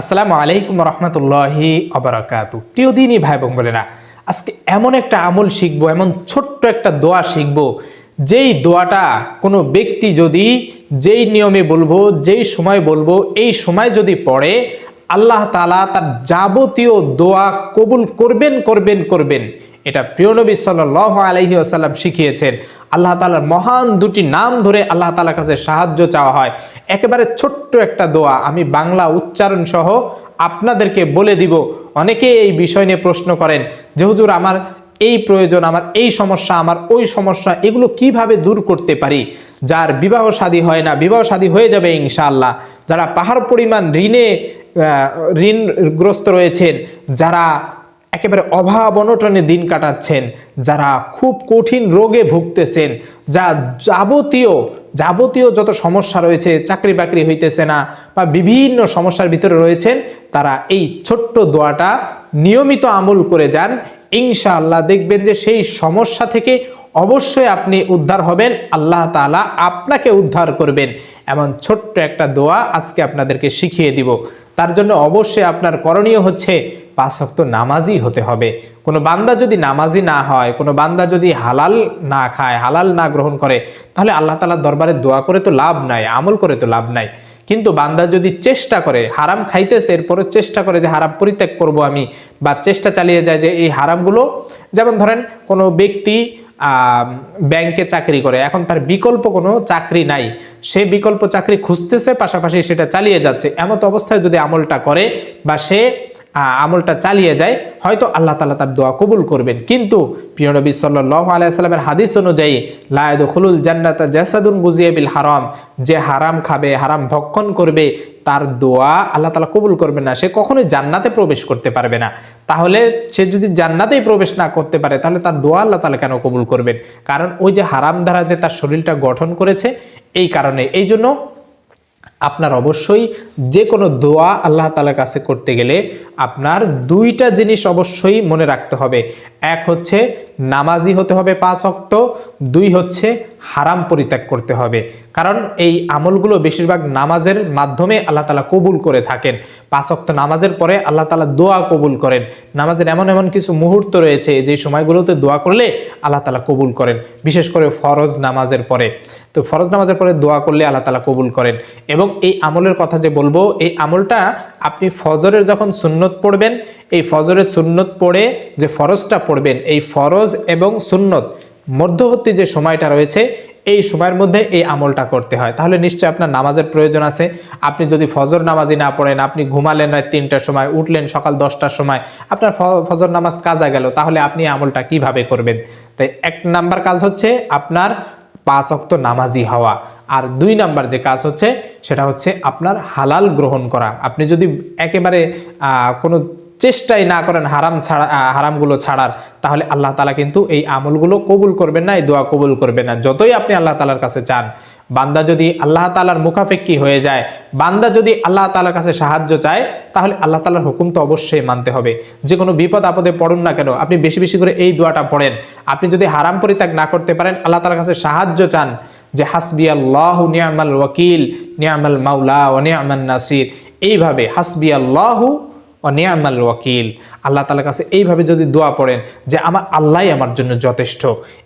আসসালামু আলাইকুম রহমতুল্লাহি অবরাকাতু প্রিয় দিনই ভাই বোন না আজকে এমন একটা আমল শিখব, এমন ছোট্ট একটা দোয়া শিখব, যেই দোয়াটা কোনো ব্যক্তি যদি যেই নিয়মে বলব, যেই সময় বলব, এই সময় যদি পড়ে, আল্লাহ তালা তার যাবতীয় দোয়া কবুল করবেন করবেন করবেন। এটা প্রিয় নবী সাল্লাহ আলহি আসাল্লাম শিখিয়েছেন। আল্লাহ তালার মহান দুটি নাম ধরে আল্লাহ তালার কাছে সাহায্য চাওয়া হয়। একেবারে ছোট্ট একটা দোয়া, আমি বাংলা উচ্চারণ সহ আপনাদেরকে বলে দিব। অনেকে এই বিষয় নিয়ে প্রশ্ন করেন, যে হুজুর আমার এই প্রয়োজন, আমার এই সমস্যা, আমার ওই সমস্যা, এগুলো কীভাবে দূর করতে পারি? যার বিবাহ শাদী হয় না, বিবাহ শাদী হয়ে যাবে ইনশাআল্লাহ। যারা পাহাড় পরিমাণ ঋণে ঋণগ্রস্ত রয়েছেন, যারা একেবারে অভাব অনটনে দিন কাটাচ্ছেন, যারা খুব কঠিন রোগে ভুগতেছেন, যা যাবতীয় যাবতীয় যত সমস্যা রয়েছে, চাকরি বাকরি হইতেছে না বা বিভিন্ন সমস্যার ভিতরে রয়েছেন, তারা এই ছোট্ট দোয়াটা নিয়মিত আমল করে যান। ইনশাআল্লাহ দেখবেন যে সেই সমস্যা থেকে অবশ্যই আপনি উদ্ধার হবেন, আল্লাহ তাআলা আপনাকে উদ্ধার করবেন। এমন ছোট্ট একটা দোয়া আজকে আপনাদেরকে শিখিয়ে দিব। তার জন্য অবশ্যই আপনার করণীয় হচ্ছে পাঁচ ওয়াক্ত নামাজি হতে হবে। কোনো বান্দা যদি নামাজি না হয়, কোনো বান্দা যদি হালাল না খায়, হালাল না গ্রহণ করে, তাহলে আল্লাহ তালার দরবারে দোয়া করে তো লাভ নাই, আমল করে তো লাভ নাই। কিন্তু বান্দা যদি চেষ্টা করে, হারাম খাইতেছে, এরপরও চেষ্টা করে যে হারাম পরিত্যাগ করব আমি, বা চেষ্টা চালিয়ে যায় যে এই হারামগুলো, যেমন ধরেন কোনো ব্যক্তি ব্যাংকে চাকরি করে। এখন তার বিকল্প কোনো চাকরি নাই। সে বিকল্প চাকরি খুঁজতেছে, পাশাপাশি সেটা চালিয়ে যাচ্ছে। এমত অবস্থায় যদি আমলটা করে বা সে আমলটা চালিয়ে যায়, হয়তো আল্লাহ তালা তার দোয়া কবুল করবেন। কিন্তু প্রিয় নবী সাল্লাহ আলাইসাল্লামের হাদিস অনুযায়ী লায়দ খুলুল জান্নাত জাসাদুন গুজিয়ে বিল হারাম, যে হারাম খাবে, হারাম ভক্ষণ করবে, তার দোয়া আল্লাহ তালা কবুল করবে না। সে কখনোই জান্নাতে প্রবেশ করতে পারবে না। তাহলে সে যদি জান্নাতেই প্রবেশ না করতে পারে, তাহলে তার দোয়া আল্লাহ তালা কেন কবুল করবেন? কারণ ওই যে হারাম দ্বারা যে তার শরীরটা গঠন করেছে, এই কারণে। এই জন্য আপনার অবশ্যই যে কোনো দোয়া আল্লাহ তালার কাছে করতে গেলে আপনার দুইটা জিনিস অবশ্যই মনে রাখতে হবে। এক হচ্ছে নামাজি হতে হবে পাঁচ অক্ত দুই হচ্ছে হারাম পরিত্যাগ করতে হবে। কারণ এই আমলগুলো বেশিরভাগ নামাজের মাধ্যমে আল্লাহ তালা কবুল করে থাকেন। পাঁচ অক্ত নামাজের পরে আল্লাহ তালা দোয়া কবুল করেন। নামাজের এমন এমন কিছু মুহূর্ত রয়েছে যে সময়গুলোতে দোয়া করলে আল্লাহ তালা কবুল করেন, বিশেষ করে ফরজ নামাজের পরে। তো ফরজ নামাজের পরে দোয়া করলে আল্লাহ তালা কবুল করেন। এবং এই আমলের কথা যে বলব, এই আমলটা আপনি ফজরের যখন সুন্নত পড়বেন, এই ফজরের সুন্নত পড়ে যে ফরজটা পড়বেন, এই ফরজ এবং সুন্নত মধ্যবর্তী যে সময়টা রয়েছে, এই সময়ের মধ্যে এই আমলটা করতে হয়। তাহলে নিশ্চয়ই আপনার নামাজের প্রয়োজন আছে। আপনি যদি ফজর নামাজি না পড়েন, আপনি ঘুমালেন নয় তিনটার সময়, উঠলেন সকাল দশটার সময়, আপনার ফজর নামাজ কাজা গেল, তাহলে আপনি আমলটা কীভাবে করবেন? তাই এক নাম্বার কাজ হচ্ছে আপনার পাঁচ অক্ত নামাজি হওয়া। আর দুই নাম্বার যে কাজ হচ্ছে, সেটা হচ্ছে আপনার হালাল গ্রহণ করা। আপনি যদি একেবারে কোনো চেষ্টাই না করেন হারাম ছাড়া হারামগুলো ছাড়ার, তাহলে আল্লাহ তালা কিন্তু এই আমলগুলো কবুল করবেন না, এই দোয়া কবুল করবেন না। যতই আপনি আল্লাহ তালার কাছে চান, বান্দা যদি আল্লাহ তালার মুখাফেক্কি হয়ে যায়, বান্দা যদি আল্লাহ তালার কাছে সাহায্য চায়, তাহলে আল্লাহ তালার হুকুম তো অবশ্যই মানতে হবে। যে কোনো বিপদ আপদে পড়ুন না কেন, আপনি বেশি বেশি করে এই দোয়াটা পড়েন। আপনি যদি হারাম পরিত্যাগ না করতে পারেন, আল্লাহ তালার কাছে সাহায্য চান, যে হাসবি আল্লাহ নিয়ামাল ওয়াকিল, নিয়ামাল মাওলা ও নিয়ামাল নাসির। এইভাবে হাসবি আল্লাহু ও নিয়ামাল ওয়াকিল। আল্লাহ তালার কাছে এইভাবে যদি দোয়া পড়েন যে আমার আল্লাহ আমার জন্য যথেষ্ট,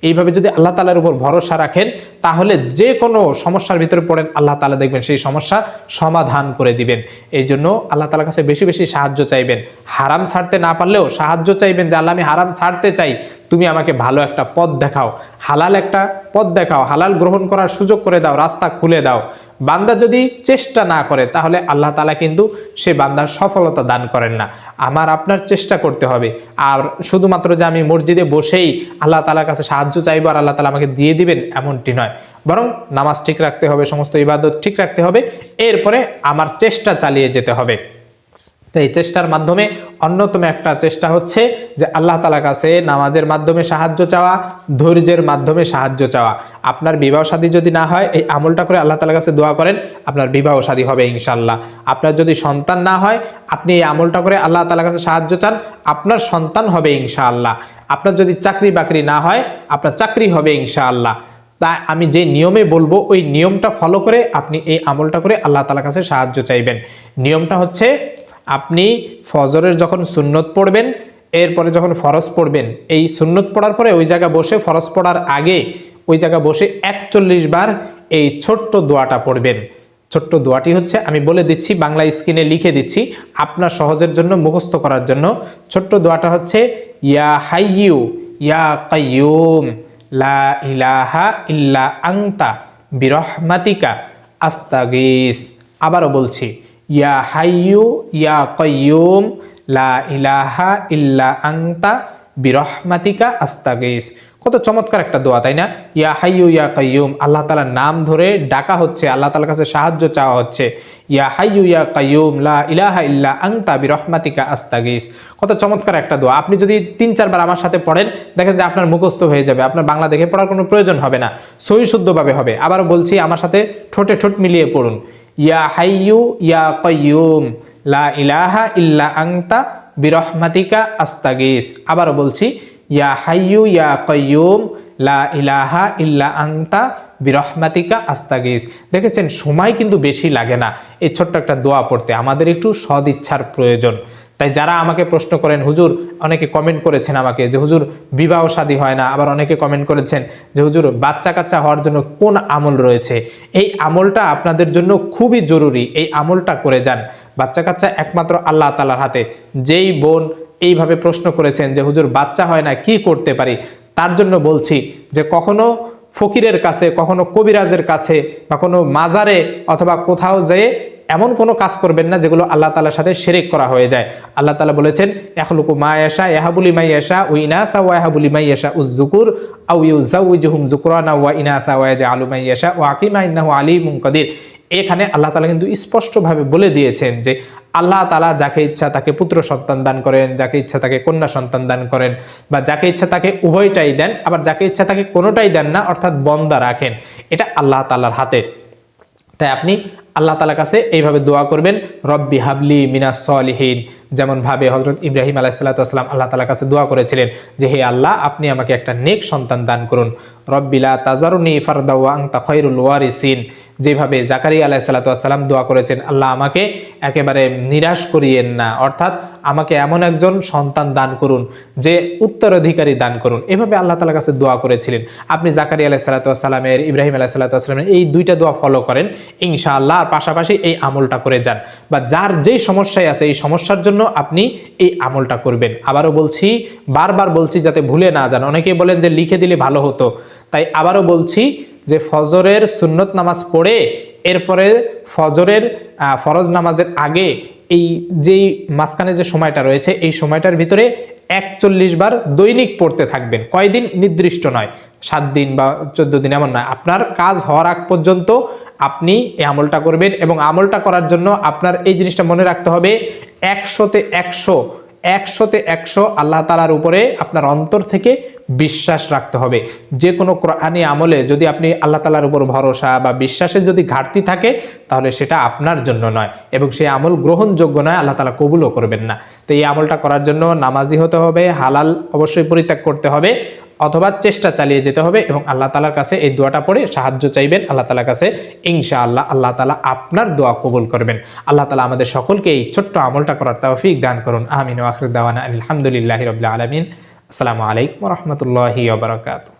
এইভাবে যদি আল্লাহ তালার উপর ভরসা রাখেন, তাহলে যে কোনো সমস্যার ভিতরে পড়েন, আল্লাহ তালা দেখবেন সেই সমস্যা সমাধান করে দিবেন। এই জন্য আল্লাহ তালার কাছে বেশি বেশি সাহায্য চাইবেন। হারাম ছাড়তে না পারলেও সাহায্য চাইবেন যে, আল্লাহ আমি হারাম ছাড়তে চাই। তুমি আমাকে ভালো একটা পথ দেখাও, হালাল একটা পথ দেখাও, হালাল গ্রহণ করার সুযোগ করে দাও, রাস্তা খুলে দাও। বান্দা যদি চেষ্টা না করে, তাহলে আল্লাহ তালা কিন্তু সে বান্দার সফলতা দান করেন না। আমার আপনার চেষ্টা করতে হবে। আর শুধুমাত্র যে আমি মসজিদে বসেই আল্লাহ তালার কাছে সাহায্য চাইব আর আল্লাহ তালা আমাকে দিয়ে দিবেন, এমনটি নয়। বরং নামাজ ঠিক রাখতে হবে, সমস্ত ইবাদত ঠিক রাখতে হবে। এরপরে আমার চেষ্টা চালিয়ে যেতে হবে। তো এই চেষ্টার মাধ্যমে অন্যতম একটা চেষ্টা হচ্ছে যে আল্লাহ তালা কাছে নামাজের মাধ্যমে সাহায্য চাওয়া, ধৈর্যের মাধ্যমে সাহায্য চাওয়া। আপনার বিবাহ শাদী যদি না হয়, এই আমলটা করে আল্লাহ তালার কাছে দোয়া করেন, আপনার বিবাহ শাদী হবে ইনশাল্লাহ আপনার যদি সন্তান না হয়, আপনি এই আমলটা করে আল্লাহ তালার কাছে সাহায্য চান, আপনার সন্তান হবে ইনশাআল্লাহ। আপনার যদি চাকরি বাকরি না হয়, আপনার চাকরি হবে ইনশাআল্লাহ। তাই আমি যে নিয়মে বলব, ওই নিয়মটা ফলো করে আপনি এই আমলটা করে আল্লাহ তালার কাছে সাহায্য চাইবেন। নিয়মটা হচ্ছে আপনি ফজরের যখন সুন্নত পড়বেন, এরপরে যখন ফরজ পড়বেন, এই সুন্নত পড়ার পরে ওই জায়গা বসে, ফরজ পড়ার আগে ওই জায়গা বসে একচল্লিশ বার এই ছোট্ট দোয়াটা পড়বেন। ছোট্ট দোয়াটি হচ্ছে, আমি বলে দিচ্ছি, বাংলা স্ক্রিনে লিখে দিচ্ছি, আপনার সহজের জন্য, মুখস্থ করার জন্য। ছোট্ট দোয়াটা হচ্ছে, ইয়া হাইয়ু ইয়া কাইয়ুম লা ইলাহা ইল্লা আংতা বিরহমাতিকা, আস্তাগিস। আবারও বলছি ইয়া হাইয়ু ইয়া কাইয়ুম লা ইলাহা ইল্লা আংতা বিরহমাতিকা আস্তাগিস কত চমৎকার একটা দোয়া, তাই না? ইয়া হাইয়ু ইয়া কাইয়ুম আল্লাহ তালার নাম ধরে ডাকা হচ্ছে, আল্লাহ তালার কাছে সাহায্য চাওয়া হচ্ছে। ইয়া হাইয়ু ইয়া কাইয়ুম লা ইলাহা ইল্লা আংতা বিরহমাতিকা আস্তাগিস কত চমৎকার একটা দোয়া। আপনি যদি তিন, চারবার আমার সাথে পড়েন, দেখেন যে আপনার মুখস্থ হয়ে যাবে, আপনার বাংলা দেখে পড়ার কোনো প্রয়োজন হবে না সহি শুদ্ধভাবে হবে। আবারও বলছি, আমার সাথে ঠোঁটে ঠোঁট মিলিয়ে পড়ুন। ইয়া হাইয়ু, ইয়া কয়ুম লা ইলাহা ইল্লা আংতা বিরহমাতিকা আস্তাগিস। আবার বলছি, ইয়া হাইয়ু, ইয়া কয়ুম লা ইলাহা ইল্লা আংতা বিরহমাতিকা আস্তাগিস। দেখেছেন, সময় কিন্তু বেশি লাগে না। এই ছোট্ট একটা দোয়া পড়তে। আমাদের একটু সদিচ্ছার প্রয়োজন। তাই যারা আমাকে প্রশ্ন করেন, হুজুর, অনেকে কমেন্ট করেছেন আমাকে যে, হুজুর, বিবাহ শাদী হয় না। আবার অনেকে কমেন্ট করেছেন যে, হুজুর, বাচ্চা কাচ্চা হওয়ার জন্য কোন আমল রয়েছে? এই আমলটা আপনাদের জন্য খুবই জরুরি। এই আমলটা করে যান। বাচ্চা কাচ্চা একমাত্র আল্লাহ তালার হাতে। যেই বোন এইভাবে প্রশ্ন করেছেন যে, হুজুর, বাচ্চা হয় না, কি করতে পারি? তার জন্য বলছি যে, কখনো ফকিরের কাছে, কখনো কবিরাজের কাছে, বা কোনো মাজারে অথবা কোথাও যেয়ে এমন কোনো কাজ করবেন না যেগুলো আল্লাহ তালার সাথে সেরেক করা হয়ে যায়। আল্লাহ তালা বলেছেন এখলুকু মা এসা এহাবুলি মাই এসা ও ইনাসা ওয়া এহাবুলি মাই এসা উজ্জুকুর আউ ইউজাউজুহুম জুকুরানা ওয়া ইনাসা ওয়া জা আলু মাই এসা ও আকিমা ইন্নাহু আলী মুঙ্কদির এখানে আল্লাহ তালা কিন্তু স্পষ্টভাবে বলে দিয়েছেন যে, আল্লাহ তালা যাকে ইচ্ছা তাকে পুত্র সন্তান দান করেন, যাকে ইচ্ছা তাকে কন্যা সন্তান দান করেন বা যাকে ইচ্ছা তাকে উভয়টাই দেন, আবার যাকে ইচ্ছা তাকে কোনোটাই দেন না, অর্থাৎ বন্দা রাখেন। এটা আল্লাহ তালার হাতে। তাই আপনি আল্লাহ তালার কাছে এইভাবে দোয়া করবেন রব্বি হাবলি মিনাস সলিহীন। যেমনভাবে হজরত ইব্রাহিম আলাইসাল্লাম আল্লাহ তালার কাছে দোয়া করেছিলেন যে, হে আল্লাহ, আপনি আমাকে একটা নেক সন্তান দান করুন। রব্বিলা তাজারুনি ফারদাওয়া খৈরুল ওয়ারিসিন। যেভাবে জাকারি আলাইসাল্লাম দোয়া করেছেন, আল্লাহ আমাকে একেবারে নিরাশ করিয়েন না। অর্থাৎ আমাকে এমন একজন সন্তান দান করুন যে উত্তরাধিকারী দান করুন। এভাবে আল্লাহ তালার কাছে দোয়া করেছিলেন। আপনি জাকারি আলাইসাল্লামের ইব্রাহিম আলাইসাল্লামের এই দুইটা দোয়া ফলো করেন, ইনশাআল্লাহ। আর পাশাপাশি এই আমলটা করে যান। বা যার যেই সমস্যায় আছে, এই সমস্যার জন্য আপনি এই আমলটা করবেন। আবারও বলছি, বারবার বলছি যাতে ভুলে না যান। অনেকে বলেন যে লিখে দিলে ভালো হতো। তাই আবারও বলছি যে ফজরের সুন্নত নামাজ পড়ে, এরপরে ফজরের ফরজ নামাজের আগে এই যেই মাঝখানে যে সময়টা রয়েছে, এই সময়টার ভিতরে একচল্লিশ বার দৈনিক পড়তে থাকবেন। কয়দিন? নির্দিষ্ট নয়। সাত দিন বা চোদ্দ দিন এমন নয়। আপনার কাজ হওয়ার আগ পর্যন্ত আপনি এই আমলটা করবেন এবং আমলটা করার জন্য আপনার এই জিনিসটা মনে রাখতে হবে একশোতে একশো একশোতে একশো আল্লাহ তালার উপরে আপনার অন্তর থেকে বিশ্বাস রাখতে হবে। যে কোনো কোরআনি আমলে যদি আপনি আল্লাহ তালার উপর ভরসা বা বিশ্বাসের যদি ঘাটতি থাকে, তাহলে সেটা আপনার জন্য নয় এবং সেই আমল গ্রহণযোগ্য নয়, আল্লাহ তালা কবুলও করবেন না। তো এই আমলটা করার জন্য নামাজি হতে হবে, হালাল অবশ্যই পরিত্যাগ করতে হবে। অথবা চেষ্টা চালিয়ে যেতে হবে এবং আল্লাহ তালার কাছে এই দোয়াটা পড়ে সাহায্য চাইবেন। আল্লাহ তালার কাছে ইনশা আল্লাহ আল্লাহ তালা আপনার দোয়া কবুল করবেন। আল্লাহ তালা আমাদের সকলকে এই ছোট্ট আমলটা করার তৌফিক দান করুন। আমিন। আখরুদ্দাওয়ানা আলহামদুলিল্লাহ রবিল্লা আলমিন। আসসালামু আলাইকুম রহমতুল্লাহি ওবরাকাতু